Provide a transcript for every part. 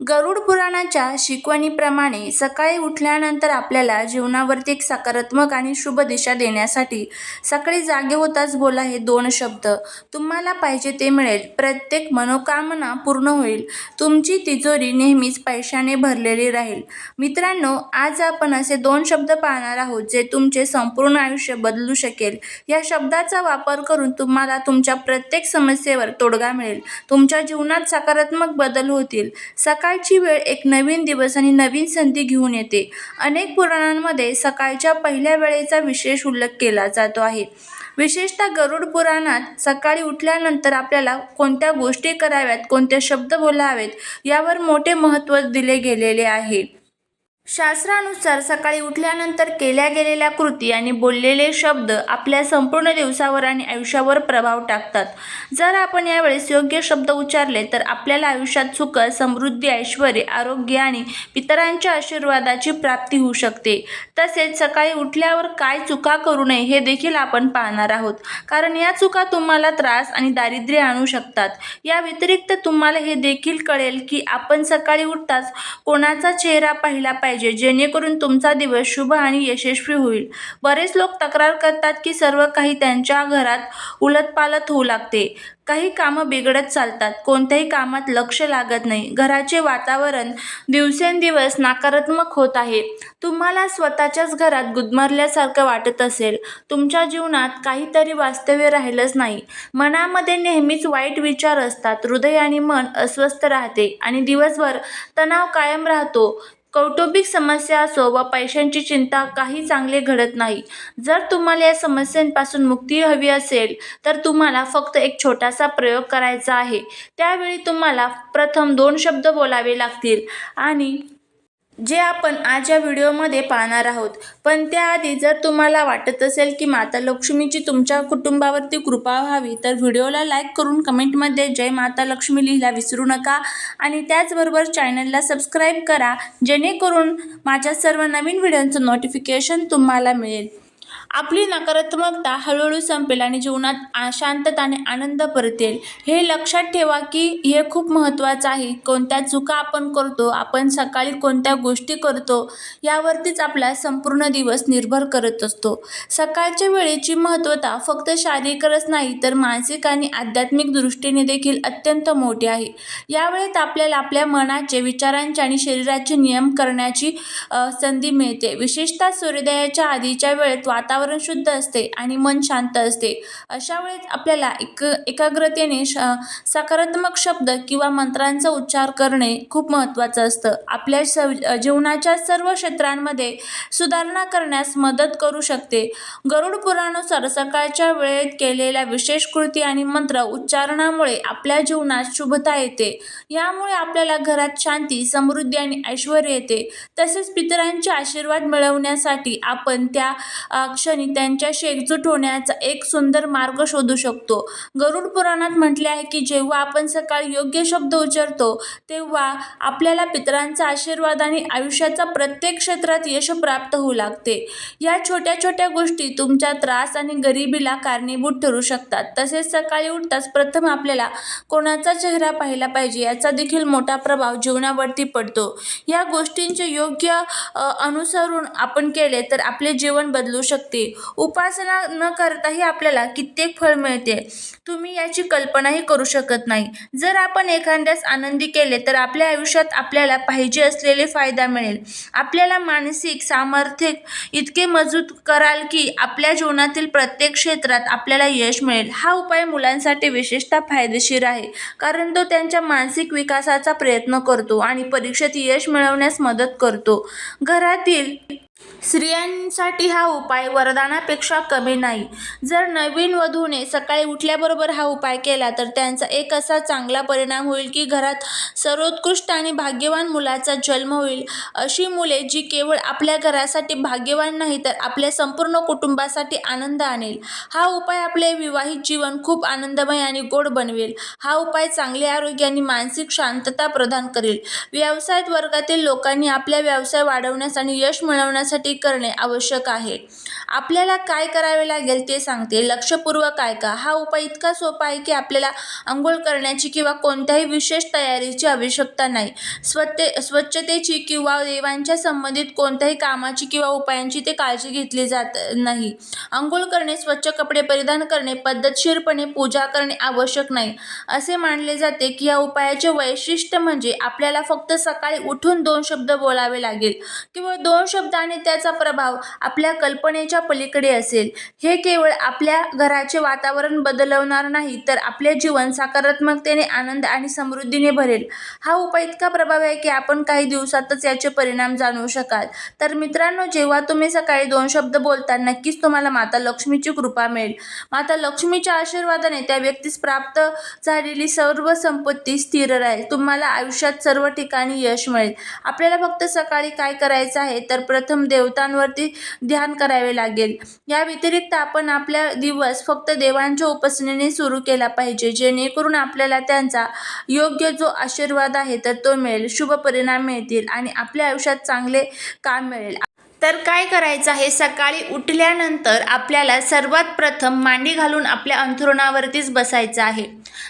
गरुड पुराणाच्या शिकवणीप्रमाणे सकाळी उठल्यानंतर आपल्याला जीवनावरती एक सकारात्मक आणि शुभ दिशा देण्यासाठी सकाळी जागे होताच बोला हे दोन शब्द. तुम्हाला पाहिजे ते मिळेल. प्रत्येक मनोकामना पूर्ण होईल. तुमची तिजोरी नेहमीच पैशाने भरलेली राहील. मित्रांनो आज आपण असे दोन शब्द पाहणार आहोत जे तुमचे संपूर्ण आयुष्य बदलू शकेल. या शब्दाचा वापर करून तुम्हाला तुमच्या प्रत्येक समस्येवर तोडगा मिळेल. तुमच्या जीवनात सकारात्मक बदल होतील. सकाळची वेळ एक नवीन दिवस आणि नवीन संधी घेऊन येते. अनेक पुराणांमध्ये सकाळच्या पहिल्या वेळेचा विशेष उल्लेख केला जातो आहे. विशेषतः गरुड पुराणात सकाळी उठल्यानंतर आपल्याला कोणत्या गोष्टी कराव्यात कोणते शब्द बोलावेत यावर मोठे महत्त्व दिले गेलेले आहे. शास्त्रानुसार सकाळी उठल्यानंतर केल्या गेलेल्या कृती आणि बोललेले शब्द आपल्या संपूर्ण दिवसावर आणि आयुष्यावर प्रभाव टाकतात. जर आपण यावेळेस योग्य शब्द उच्चारले तर आपल्याला आयुष्यात सुख समृद्धी ऐश्वर आरोग्य आणि पितरांच्या आशीर्वादाची प्राप्ती होऊ शकते. तसेच सकाळी उठल्यावर काय चुका करू नये हे देखील आपण पाहणार आहोत. कारण या चुका तुम्हाला त्रास आणि दारिद्र्य आणू शकतात. या व्यतिरिक्त तुम्हाला हे देखील कळेल की आपण सकाळी उठताच कोणाचा चेहरा पाहिला पाहिजे. जेणेकरून तुमचा दिवस शुभ आणि यशस्वी होईल. बरेच लोक तक्रार करतात की सर्व काही त्यांच्या घरात उलटपालट होऊ लागते. काही कामं बिघडत चालतात. कोणत्याही कामात लक्ष लागत नाही. घराचे वातावरण दिवसेंदिवस नकारात्मक होत आहे. तुम्हाला स्वतःच्याच घरात गुदमरल्यासारखं वाटत असेल. तुमच्या जीवनात काहीतरी वास्तव्य राहिलंच नाही. मनामध्ये नेहमीच वाईट विचार असतात. हृदय आणि मन अस्वस्थ राहते आणि दिवसभर तणाव कायम राहतो. कौटुंबिक समस्या असो व पैशांची चिंता काही चांगले घडत नाही. जर तुम्हाला या समस्यांपासून मुक्ती हवी असेल तर तुम्हाला फक्त एक छोटासा प्रयोग करायचा आहे. त्यावेळी तुम्हाला प्रथम दोन शब्द बोलावे लागतील आणि जे आपण आज या व्हिडिओमध्ये पाहणार आहोत. पण त्याआधी जर तुम्हाला वाटत असेल की माता लक्ष्मीची तुमच्या कुटुंबावरती कृपा व्हावी तर व्हिडिओला लाईक करून कमेंटमध्ये जय माता लक्ष्मी लिहिला विसरू नका. आणि त्याचबरोबर चॅनलला सबस्क्राईब करा जेणेकरून माझ्या सर्व नवीन व्हिडिओंचं नोटिफिकेशन तुम्हाला मिळेल. आपली नकारात्मकता हळूहळू संपेल आणि जीवनात शांतता आणि आनंद परतेल हे लक्षात ठेवा की हे खूप महत्त्वाचं आहे. कोणत्या चुका आपण करतो आपण सकाळी कोणत्या गोष्टी करतो यावरतीच आपला संपूर्ण दिवस निर्भर करत असतो. सकाळच्या वेळेची महत्त्वता फक्त शारीरिकच नाही तर मानसिक आणि आध्यात्मिक दृष्टीने देखील अत्यंत मोठी आहे. यावेळेत आपल्याला आपल्या मनाचे विचारांचे आणि शरीराचे नियम करण्याची संधी मिळते. विशेषतः सूर्योदयाच्या आधीच्या वेळेत वातावरण वातावरण शुद्ध असते आणि मन शांत असते. अशा वेळेत आपल्याला एक एकाग्रतेने श सकारात्मक शब्द किंवा मंत्रांचा उच्चार करणे खूप महत्त्वाचं असतं. आपल्या स जीवनाच्या सर्व क्षेत्रांमध्ये सुधारणा करण्यास मदत करू शकते. गरुड पुराणानुसार सकाळच्या वेळेत केलेल्या विशेष कृती आणि मंत्र उच्चारणामुळे आपल्या जीवनात शुभता येते. यामुळे आपल्याला घरात शांती समृद्धी आणि ऐश्वर येते. तसेच पितरांचे आशीर्वाद मिळवण्यासाठी आपण त्या अ, क्षणी त्यांच्याशी एकजूट होण्याचा एक सुंदर मार्ग शोधू शकतो. गरुड पुराणात म्हटले आहे की जेव्हा आपण सकाळी योग्य शब्द उच्चारतो तेव्हा आपल्याला पितरांचा आशीर्वाद आणि आयुष्याचा प्रत्येक क्षेत्रात यश प्राप्त होऊ लागते. या छोट्या छोट्या गोष्टी तुमच्या त्रास आणि गरिबीला कारणीभूत ठरू शकतात. तसेच सकाळी उठताच प्रथम आपल्याला कोणाचा चेहरा पाहिला पाहिजे याचा देखील मोठा प्रभाव जीवनावरती पडतो. या गोष्टींचे योग्य अनुसरून आपण केले तर आपले जीवन बदलू शकते. उपासना न करताही आपल्याला कित्येक फळ मिळते. तुम्ही याची कल्पनाही करू शकत नाही. जर आपण एखाद्यास आनंदी केले तर आपल्या आयुष्यात आपल्याला पाहिजे असलेले फायदा मिळेल. आपल्याला मानसिक सामर्थ्य इतके मजबूत कराल की आपल्या जीवनातील प्रत्येक क्षेत्रात आपल्याला यश मिळेल. हा उपाय मुलांसाठी विशेषतः फायदेशीर आहे कारण तो त्यांच्या मानसिक विकासाचा प्रयत्न करतो आणि परीक्षेत यश मिळवण्यास मदत करतो. घरातील स्त्रियांसाठी हा उपाय वरदानापेक्षा कमी नाही. जर नवीन वधूने सकाळी उठल्याबरोबर हा उपाय केला तर त्यांचा एक असा चांगला परिणाम होईल की घरात सर्वोत्कृष्ट आणि भाग्यवान मुलाचा जन्म होईल. अशी मुले जी केवळ आपल्या घरासाठी भाग्यवान नाही तर आपल्या संपूर्ण कुटुंबासाठी आनंद आणेल. हा उपाय आपले विवाहित जीवन खूप आनंदमय आणि गोड बनवेल. हा उपाय चांगले आरोग्य आणि मानसिक शांतता प्रदान करेल. व्यवसाय वर्गातील लोकांनी आपला व्यवसाय वाढवण्यास आणि यश मिळवण्यास करण्यासाठी करणे आवश्यक आहे. आपल्याला काय करावे लागेल ते सांगते. लक्षपूर्वक ऐका. हा उपाय इतका सोपा आहे की आपल्याला आंघोळ करण्याची किंवा कोणत्याही विशेष तयारीची आवश्यकता नाही. स्वते स्वच्छतेची किंवा देवांच्या संबंधित कोणत्याही कामाची किंवा उपायांची ते काळजी घेतली जात नाही. आंघोळ करणे स्वच्छ कपडे परिधान करणे पद्धतशीरपणे पूजा करणे आवश्यक नाही. असे मानले जाते की या उपायाचे वैशिष्ट्य म्हणजे आपल्याला फक्त सकाळी उठून दोन शब्द बोलावे लागेल. किंवा दोन आणि त्याचा प्रभाव आपल्या कल्पनेच्या पलीकडे असेल. हे केवळ आपल्या घराचे वातावरण बदलवणार नाही तर आपले जीवन सकारात्मकतेने आनंद आणि समृद्धीने भरेल. हा उपाय इतका प्रभावी आहे की आपण काही दिवसातच याचे परिणाम जाणवू शकाल. तर मित्रांनो जेव्हा तुम्ही सकाळी दोन शब्द बोलता नक्कीच तुम्हाला माता लक्ष्मीची कृपा मिळेल. माता लक्ष्मीच्या आशीर्वादाने त्या व्यक्तीस प्राप्त झालेली सर्व संपत्ती स्थिर राहील. तुम्हाला आयुष्यात सर्व ठिकाणी यश मिळेल. आपल्याला फक्त सकाळी काय करायचं आहे तर प्रथम देवतांवरती ध्यान करावे लागेल. या व्यतिरिक्त आपण आपला दिवस फक्त देवांच्या उपासनेने सुरू केला पाहिजे जेणेकरून आपल्याला त्यांचा योग्य जो आशीर्वाद आहे तर तो मिळेल. शुभ परिणाम मिळतील आणि आपल्या आयुष्यात चांगले काम मिळेल. तर काय करायचं आहे? सकाळी उठल्यानंतर आपल्याला सर्वात प्रथम मांडी घालून आपल्या अंथरुणावरतीच बसायचं आहे.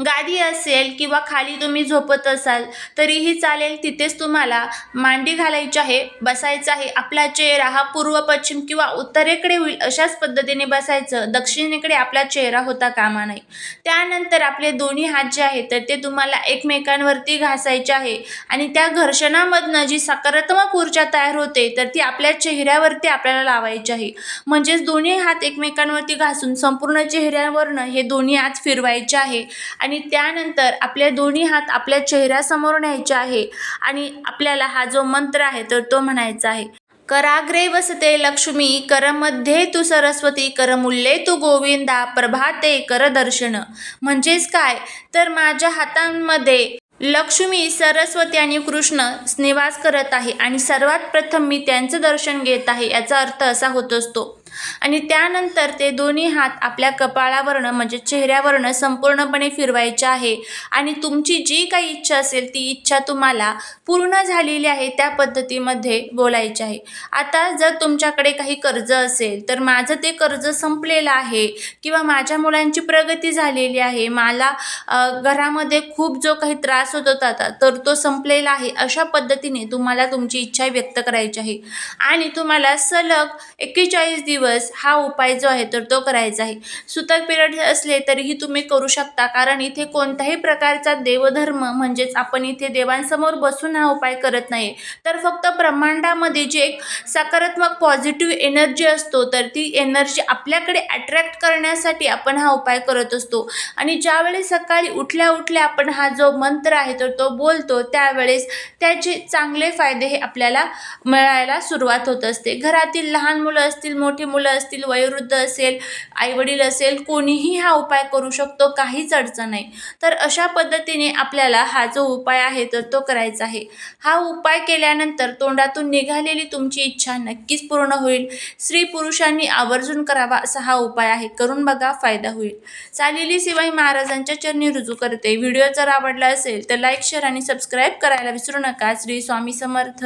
गादी असेल किंवा खाली तुम्ही झोपत असाल तरीही चालेल तिथेच तुम्हाला मांडी घालायची आहे बसायचं आहे. आपला चेहरा हा पूर्व पश्चिम किंवा उत्तरेकडे होईल अशाच पद्धतीने बसायचं. दक्षिणेकडे आपला चेहरा होता कामा नये. त्यानंतर आपले दोन्ही हात जे आहेत तर ते तुम्हाला एकमेकांवरती घासायचे आहे. आणि त्या घर्षणामधनं जी सकारात्मक ऊर्जा तयार होते तर ती आपल्या चेहऱ्यावरती आपल्याला लावायचे आहे. म्हणजेच दोन्ही हात एकमेकांवरती घासून संपूर्ण चेहऱ्यावरनं हे दोन्ही हात फिरवायचे आहे. आणि त्यानंतर आपल्या दोन्ही हात आपल्या चेहऱ्यासमोर न्यायचे आहे. आणि आपल्याला हा जो मंत्र आहे तर तो म्हणायचा आहे. कराग्रे वसते लक्ष्मी करमध्ये तू सरस्वती करमुल्ले तू गोविंदा प्रभाते कर दर्शन. म्हणजेच काय? तर माझ्या हातांमध्ये लक्ष्मी सरस्वती आणि कृष्ण निवास करत आहे आणि सर्वात प्रथम मी त्यांचं दर्शन घेत आहे याचा अर्थ असा होत असतो. आणि त्यानंतर ते दोन्ही हात आपल्या कपाळावरनं म्हणजे चेहऱ्यावरनं संपूर्णपणे फिरवायचे आहे. आणि तुमची जी काही इच्छा असेल ती इच्छा तुम्हाला पूर्ण झालेली आहे त्या पद्धतीमध्ये बोलायची आहे. आता जर तुमच्याकडे काही कर्ज असेल तर माझं ते कर्ज संपलेलं आहे किंवा माझ्या मुलांची प्रगती झालेली आहे मला घरामध्ये खूप जो काही त्रास होत होता तर तो संपलेला आहे अशा पद्धतीने तुम्हाला तुमची इच्छा व्यक्त करायची आहे. आणि तुम्हाला सलग एक्केचाळीस दिवस हा उपाय जो आहे तर तो करायचा आहे. सुतक पिरियड असले तरीही तुम्ही करू शकता कारण इथे कोणत्याही प्रकारचा देवधर्म म्हणजेच आपण इथे देवांसमोर बसून हा उपाय करत नाही. तर फक्त ब्रह्मांडामध्ये जे एक सकारात्मक पॉझिटिव्ह एनर्जी असतो तर ती एनर्जी आपल्याकडे अट्रॅक्ट करण्यासाठी आपण हा उपाय करत असतो. आणि ज्यावेळेस सकाळी उठल्या उठल्या आपण हा जो मंत्र आहे तर तो बोलतो त्यावेळेस त्याचे चांगले फायदे हे आपल्याला मिळायला सुरुवात होत असते. घरातील लहान मुलं असतील मोठी मुलं असतील वयोवृद्ध असेल आईवडील असेल कोणीही हा उपाय करू शकतो काहीच अडचण नाही. तर अशा पद्धतीने आपल्याला हा जो उपाय आहे तर तो करायचा आहे. हा उपाय केल्यानंतर तोंडातून निघालेली तुमची इच्छा नक्कीच पूर्ण होईल. स्त्री पुरुषांनी आवर्जून करावा असा हा उपाय आहे. करून बघा फायदा होईल. चालेली शिवाई महाराजांच्या चरणी रुजू करते. व्हिडिओ जर आवडला असेल तर लाईक शेअर आणि सबस्क्राईब करायला विसरू नका. श्री स्वामी समर्थ.